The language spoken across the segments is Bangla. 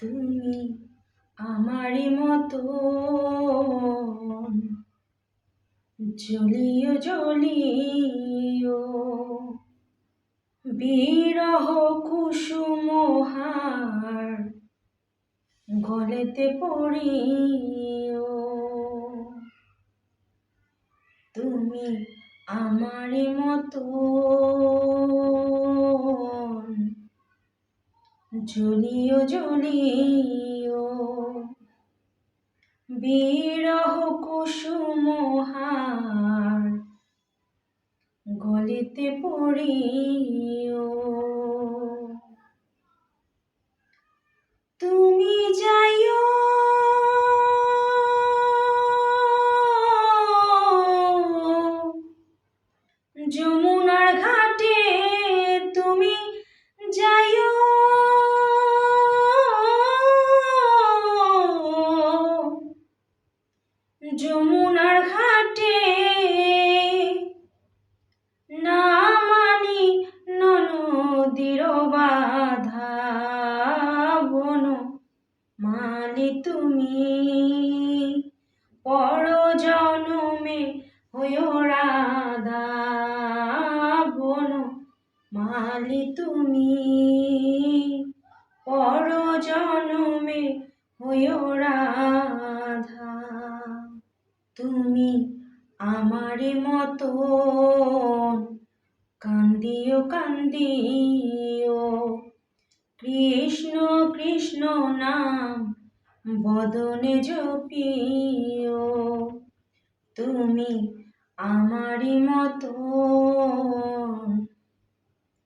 তুমি আমারই মতো জ্বলিও জ্বলিও। বিরহ কুসুমহার গলেতে পড়িও। তুমি আমারই মতো জ্বলিও ঝুলিও। বিরহ কুসুমহার গলিতে পড়িও। ননদির বাধা, বন মালি তুমি। পর জনমে হইও রাধা, বন মালি তুমি। পর জনমে হইও রাধা, তুমি আমারই মতো কান্দিও কান্দিও। কৃষ্ণ কৃষ্ণ নাম বদনে জপিও। তুমি আমারই মতো।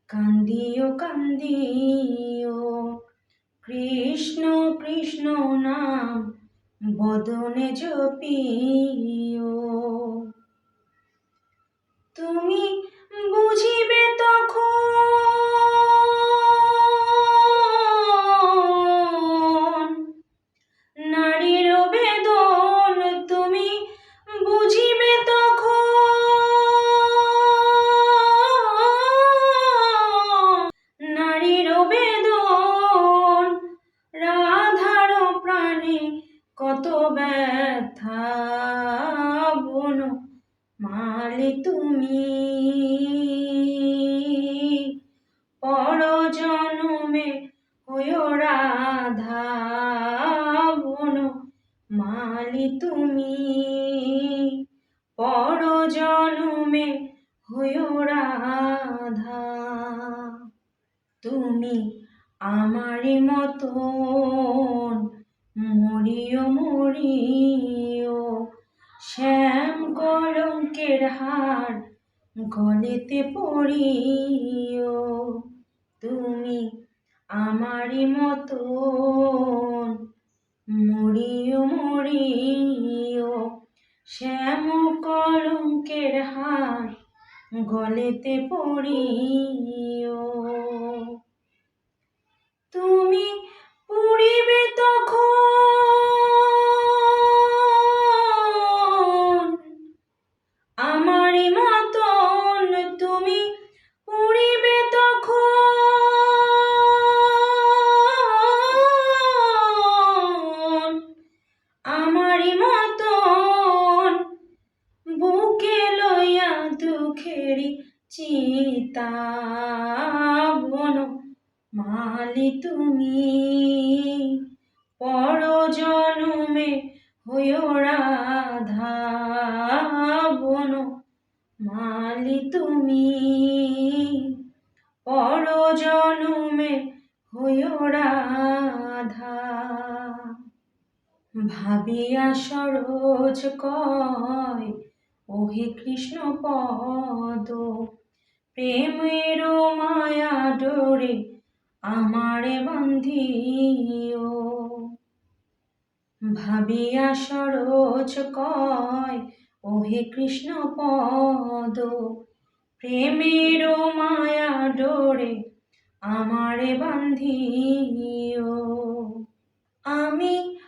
কান্দিও কান্দিও। কৃষ্ণ কৃষ্ণ নাম বদনে জপিও। তুমি বুঝিবে তখন মালি তুমি। পরজনমে জনমে হইও রাধা মালি তুমি। পরজনমে হইও রাধা তুমি আমারই মতন। মরিও মরিও শ্যাম কলঙ্কের হার গলেতে পড়িও। তুমি আমারই মতন মরিও মরিও। শ্যাম কলঙ্কের হার গলেতে পড়িও। তুমি পুরিবে তখন বন মালি তুমি পর জনমে রাধা বন মালি তুমি পর জনমে রাধা। ভাবিয়া সরোজ কয়, ওহে কৃষ্ণ পদ প্রেমের মায়া ডোরে আমারে বান্ধিও। ভাবিয়া সরোজ কয়, ওহে কৃষ্ণ পদ, প্রেমের মায়া ডোরে আমারে বান্ধিও। আমি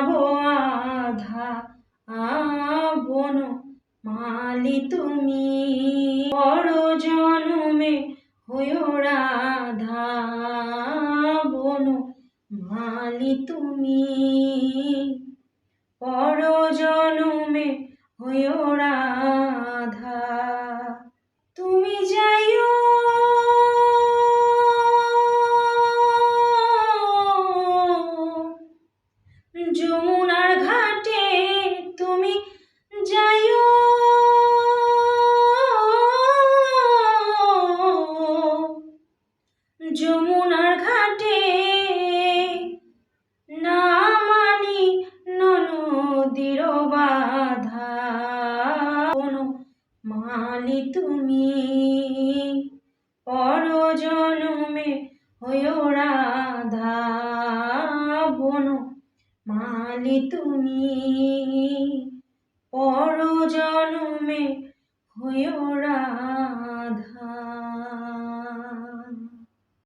যাব আধা আবন মালি তুমি। বড় জনমে হয়েও রাধা বন মালি তুমি। পর জনমে হয়েও রাধা বাধা। কোনো মালি তুমি? পর জনমে হয়েও রাধা। বন মালি তুমি? পর জনমে হয়েও রাধা।